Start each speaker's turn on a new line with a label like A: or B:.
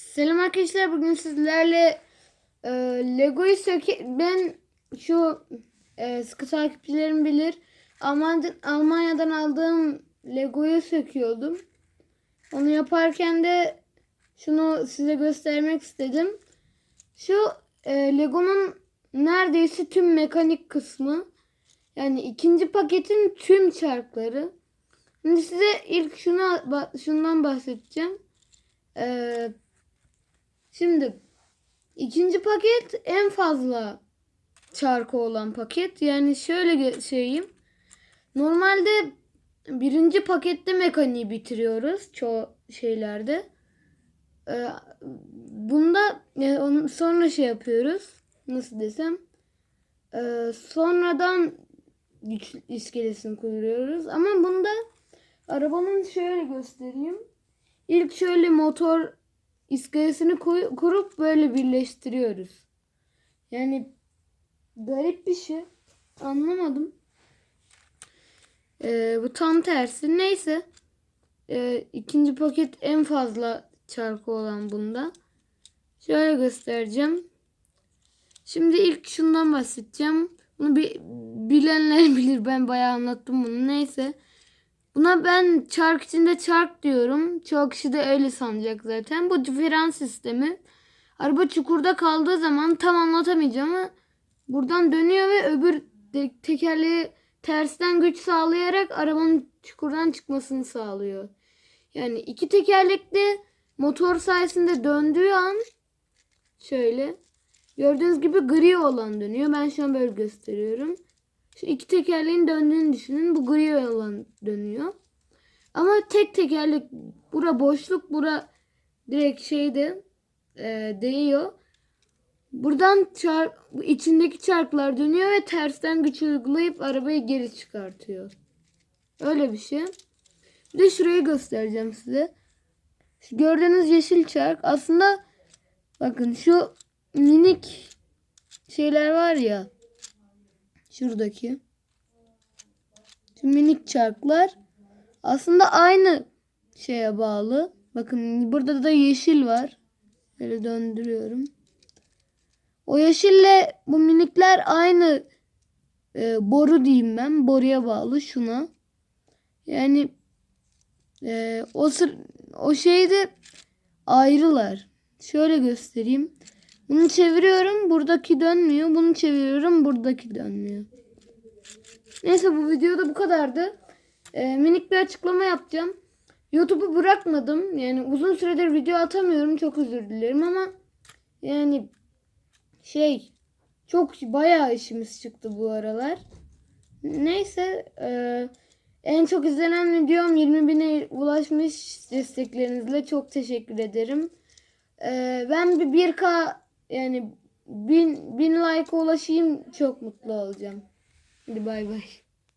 A: Selam arkadaşlar bugün sizlerle e, Lego'yu söke ben şu e, sıkı takipçilerim bilir Alman Almanya'dan aldığım Lego'yu söküyordum. Onu yaparken de şunu size göstermek istedim. Şu e, Lego'nun neredeyse tüm mekanik kısmı yani ikinci paketin tüm çarkları. Şimdi size ilk şuna şundan bahsedeceğim. Ee, şimdi ikinci paket en fazla çarkı olan paket. Yani şöyle şeyim. Normalde birinci pakette mekaniği bitiriyoruz çoğu şeylerde. Ee, bunda yani onun sonra şey yapıyoruz. Nasıl desem? Ee, sonradan güç iskelesini kuruyoruz. Ama bunda arabanın şöyle göstereyim. İlk şöyle motor iskelesini kurup böyle birleştiriyoruz. Yani garip bir şey. Anlamadım. Ee, bu tam tersi. Neyse. Ee, ikinci paket en fazla çarkı olan bunda. Şöyle göstereceğim. Şimdi ilk şundan bahsedeceğim. Bunu bi- bilenler bilir. Ben bayağı anlattım bunu. Neyse. Buna ben çark içinde çark diyorum. Çoğu kişi de öyle sanacak zaten. Bu diferans sistemi. Araba çukurda kaldığı zaman tam anlatamayacağım ama buradan dönüyor ve öbür tekerleği tersten güç sağlayarak arabanın çukurdan çıkmasını sağlıyor. Yani iki tekerlekli motor sayesinde döndüğü an şöyle gördüğünüz gibi gri olan dönüyor. Ben şu an böyle gösteriyorum. Şu iki tekerleğin döndüğünü düşünün. Bu gri olan dönüyor. Ama tek tekerlek bura boşluk bura direkt şeyde e, değiyor. Buradan çark, içindeki çarklar dönüyor ve tersten güç uygulayıp arabayı geri çıkartıyor. Öyle bir şey. Bir de şurayı göstereceğim size. Şu gördüğünüz yeşil çark aslında bakın şu minik şeyler var ya şuradaki şu minik çarklar aslında aynı şeye bağlı. Bakın burada da yeşil var. Böyle döndürüyorum. O yeşille bu minikler aynı e, boru diyeyim ben. Boruya bağlı şuna. Yani e, o sır, o şeyde ayrılar. Şöyle göstereyim. Bunu çeviriyorum. Buradaki dönmüyor. Bunu çeviriyorum. Buradaki dönmüyor. Neyse bu videoda bu kadardı. Ee, minik bir açıklama yapacağım. YouTube'u bırakmadım. Yani uzun süredir video atamıyorum. Çok özür dilerim ama yani şey çok bayağı işimiz çıktı bu aralar. Neyse e, en çok izlenen videom 20 bine ulaşmış desteklerinizle çok teşekkür ederim. E, ben bir 1K yani bin, bin like ulaşayım çok mutlu olacağım. Hadi bay bay.